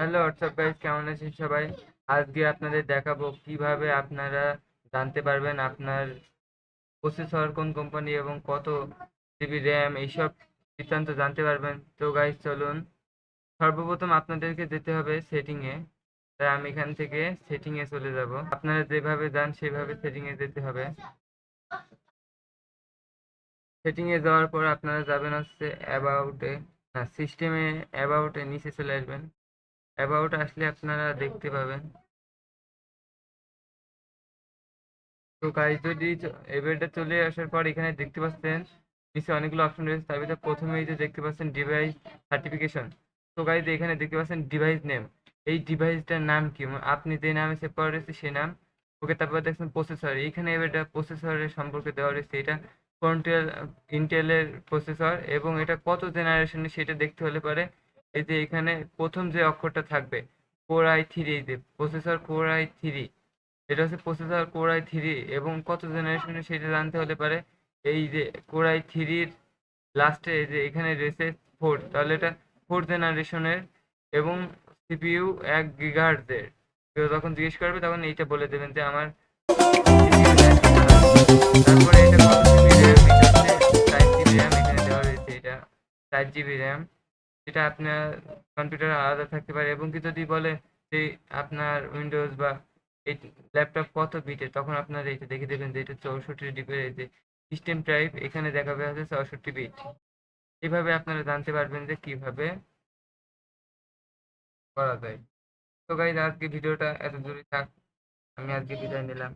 Hello WhatsApp guys কেমন আছেন সবাই? আজকে আপনাদের দেখাবো কীভাবে আপনারা জানতে পারবেন আপনার প্রসেসর কোন কোম্পানি এবং কত জিবি র্যাম এইসব বৃত্তান্ত জানতে পারবেন। তো গাইস চলুন। সর্বপ্রথম আপনাদেরকে যেতে হবে সেটিংয়ে তাই আমি এখান থেকে সেটিংয়ে চলে যাব। আপনারা যেভাবে যান, সেভাবে সেটিংয়ে যেতে হবে। সেটিংয়ে যাওয়ার পর আপনারা যাবেন হচ্ছে অ্যাবাউটে না সিস্টেমে অ্যাবাউটে নিচে চলে আসবেন। অ্যাবাউট আসলে আপনারা দেখতে পাবেন। তো গাইজ যদি এবারটা চলে আসার পর এখানে দেখতে পাচ্ছেন, নিচে অনেকগুলো অপশন রয়েছে। তার ভিতরে প্রথমেই যে দেখতে পাচ্ছেন ডিভাইস সার্টিফিকেশন তো গাইজ এখানে দেখতে পাচ্ছেন ডিভাইস নেম এই ডিভাইসটার নাম কি? মানে আপনি যে নামে সেভ করা রয়েছে সে নাম। ওকে তারপর দেখছেন প্রসেসর এখানে এবারটা প্রসেসরের সম্পর্কে দেওয়া রয়েছে। এটা কোনটেল ইন্টেলের প্রসেসর এবং এটা কত জেনারেশনের সেটা দেখতে হলে পারে? এই যে এখানে প্রথম যে অক্ষরটা থাকবে কোর আই থ্রি যে প্রসেসর কোর আই থ্রি, এটা হচ্ছে প্রসেসর কোর আই থ্রি এবং কত জেনারেশনের সেটা জানতে হলে পারে। এই যে কোর আই থ্রির লাস্টে যে এখানে রয়েছে ফোর তাহলে এটা ফোর জেনারেশনের এবং সিপিইউ এক গিগাহার্জের কেউ যখন জিজ্ঞেস করবে তখন এইটা বলে দেবেন যে আমার তারপরে এটা কত জিবি র্যাম এটা চার জিবি র্যাম এখানে দেওয়া রয়েছে এটা চার জিবি র্যাম সেটা আপনার কম্পিউটার আলাদা থাকতে পারে এবং কি যদি বলে যে আপনার উইন্ডোজ বা এই ল্যাপটপ কত বিটে তখন আপনারা এটা দেখে দেবেন যে এটা চৌষট্টি ডিপের যে সিস্টেম টাইপ এখানে দেখাবে হচ্ছে চৌষট্টি বিট এভাবে আপনারা জানতে পারবেন যে কীভাবে করা যায়। তো গাইজ আজকে ভিডিওটা এত দূরে থাক, আমি আজকে বিদায় নিলাম।